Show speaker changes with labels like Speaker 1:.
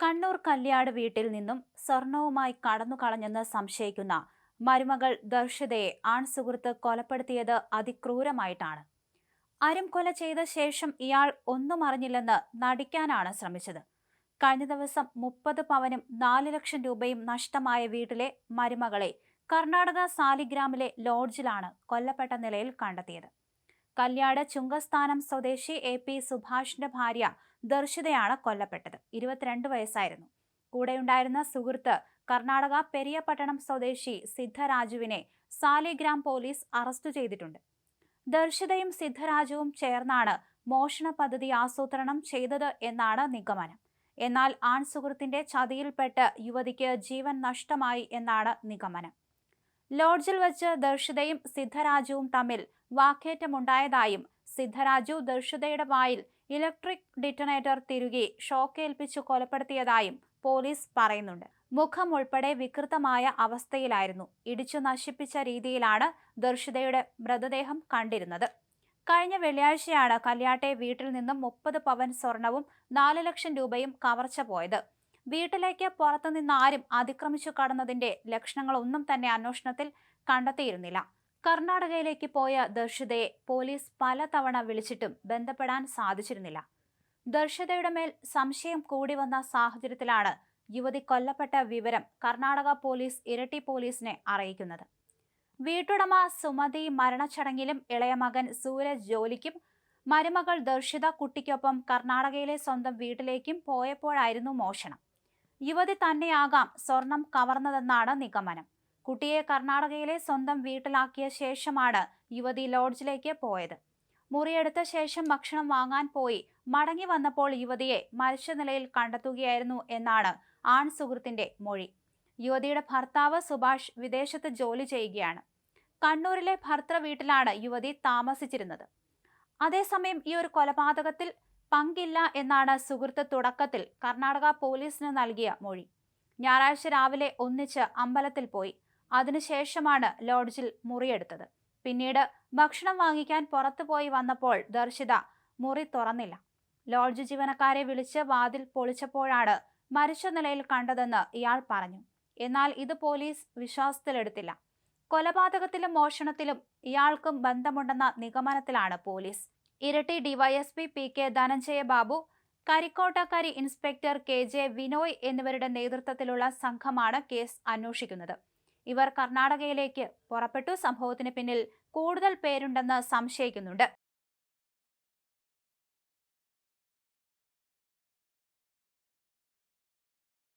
Speaker 1: കണ്ണൂർ കല്യാട് വീട്ടിൽ നിന്നും സ്വർണവുമായി കടന്നു കളഞ്ഞെന്ന് സംശയിക്കുന്ന മരുമകൾ ദർശിതയെ ആൺസുഹൃത്ത് കൊലപ്പെടുത്തിയത് അതിക്രൂരമായിട്ടാണ്. അരും കൊല ചെയ്ത ശേഷം ഇയാൾ ഒന്നും അറിഞ്ഞില്ലെന്ന് നടിക്കാനാണ് ശ്രമിച്ചത്. കഴിഞ്ഞ ദിവസം മുപ്പത് പവനും നാല് ലക്ഷം രൂപയും നഷ്ടമായ വീട്ടിലെ മരുമകളെ കർണാടക സാലിഗ്രാമിലെ ലോഡ്ജിലാണ് കൊല്ലപ്പെട്ട നിലയിൽ കണ്ടെത്തിയത്. കല്യാട് ചുങ്കസ്ഥാനം സ്വദേശി എ പി സുഭാഷിന്റെ ഭാര്യ ദർശിതയാണ് കൊല്ലപ്പെട്ടത്. ഇരുപത്തിരണ്ട് വയസ്സായിരുന്നു. കൂടെയുണ്ടായിരുന്ന സുഹൃത്ത് കർണാടക പെരിയപട്ടണം സ്വദേശി സിദ്ധരാജുവിനെ സാലിഗ്രാം പോലീസ് അറസ്റ്റ് ചെയ്തിട്ടുണ്ട്. ദർശിതയും സിദ്ധരാജുവും ചേർന്നാണ് മോഷണ പദ്ധതി ആസൂത്രണം ചെയ്തത് എന്നാണ് നിഗമനം. എന്നാൽ ആൺ സുഹൃത്തിന്റെ ചതിയിൽപ്പെട്ട് യുവതിക്ക് ജീവൻ നഷ്ടമായി എന്നാണ് നിഗമനം. ലോഡ്ജിൽ വച്ച് ദർശിതയും സിദ്ധരാജുവും തമ്മിൽ വാക്കേറ്റമുണ്ടായതായും സിദ്ധരാജു ദർശിതയുടെ വായിൽ ഇലക്ട്രിക് ഡിറ്റനേറ്റർ തിരുകി ഷോക്കേൽപ്പിച്ചു കൊലപ്പെടുത്തിയതായും പോലീസ് പറയുന്നുണ്ട്. മുഖം ഉൾപ്പെടെ വികൃതമായ അവസ്ഥയിലായിരുന്നു. ഇടിച്ചു നശിപ്പിച്ച രീതിയിലാണ് ദർശിതയുടെ മൃതദേഹം കണ്ടിരുന്നത്. കഴിഞ്ഞ വെള്ളിയാഴ്ചയാണ് കല്യാട്ടെ വീട്ടിൽ നിന്നും മുപ്പത് പവൻ സ്വർണവും നാല് ലക്ഷം രൂപയും കവർച്ച പോയത്. വീട്ടിലേക്ക് പുറത്തുനിന്ന് ആരും അതിക്രമിച്ചു കടന്നതിന്റെ ലക്ഷണങ്ങളൊന്നും തന്നെ അന്വേഷണത്തിൽ കണ്ടെത്തിയിരുന്നില്ല. കർണാടകയിലേക്ക് പോയ ദർശിതയെ പോലീസ് പലതവണ വിളിച്ചിട്ടും ബന്ധപ്പെടാൻ സാധിച്ചിരുന്നില്ല. ദർശിതയുടെ മേൽ സംശയം കൂടി വന്ന സാഹചര്യത്തിലാണ് യുവതി കൊല്ലപ്പെട്ട വിവരം കർണാടക പോലീസ് ഇരട്ടി പോലീസിനെ അറിയിക്കുന്നത്. വീട്ടുടമ സുമതി മരണച്ചടങ്ങിലും ഇളയ മകൻ സൂരജ് ജോലിക്കും മരുമകൾ ദർശിത കുട്ടിക്കൊപ്പം കർണാടകയിലെ സ്വന്തം വീട്ടിലേക്കും പോയപ്പോഴായിരുന്നു മോഷണം. യുവതി തന്നെയാകാം സ്വർണം കവർന്നതെന്നാണ് നിഗമനം. കുട്ടിയെ കർണാടകയിലെ സ്വന്തം വീട്ടിലാക്കിയ ശേഷമാണ് യുവതി ലോഡ്ജിലേക്ക് പോയത്. മുറിയെടുത്ത ശേഷം ഭക്ഷണം വാങ്ങാൻ പോയി. മടങ്ങി വന്നപ്പോൾ യുവതിയെ മരിച്ച നിലയിൽ കണ്ടെത്തുകയായിരുന്നു എന്നാണ് ആൺ സുഹൃത്തിന്റെ മൊഴി. യുവതിയുടെ ഭർത്താവ് സുഭാഷ് വിദേശത്ത് ജോലി ചെയ്യുകയാണ്. കണ്ണൂരിലെ ഭർത്തൃ വീട്ടിലാണ് യുവതി താമസിച്ചിരുന്നത്. അതേസമയം ഈ ഒരു കൊലപാതകത്തിൽ പങ്കില്ല എന്നാണ് സുഹൃത്ത് തുടക്കത്തിൽ കർണാടക പോലീസിന് നൽകിയ മൊഴി. ഞായറാഴ്ച രാവിലെ ഒന്നിച്ച് അമ്പലത്തിൽ പോയി. അതിനുശേഷമാണ് ലോഡ്ജിൽ മുറിയെടുത്തത്. പിന്നീട് ഭക്ഷണം വാങ്ങിക്കാൻ പുറത്തു പോയി വന്നപ്പോൾ ദർശിത മുറി തുറന്നില്ല. ലോഡ്ജ് ജീവനക്കാരെ വിളിച്ച് വാതിൽ പൊളിച്ചപ്പോഴാണ് മരിച്ച നിലയിൽ കണ്ടതെന്ന് ഇയാൾ പറഞ്ഞു. എന്നാൽ ഇത് പോലീസ് വിശ്വാസത്തിലെടുത്തില്ല. കൊലപാതകത്തിലും മോഷണത്തിലും ഇയാൾക്കും ബന്ധമുണ്ടെന്ന നിഗമനത്തിലാണ് police. Iritty DYSP P K Dhananjaya Babu Karikkottakkari inspector K J Vinoy എന്നിവരുടെ നേതൃത്വത്തിലുള്ള സംഘമാണ് കേസ് അന്വേഷിക്കുന്നത്. ഇവർ കർണാടകയിലേക്ക് പുറപ്പെട്ടു. സംഭവത്തിന് പിന്നിൽ കൂടുതൽ പേരുണ്ടെന്ന് സംശയിക്കുന്നുണ്ട്.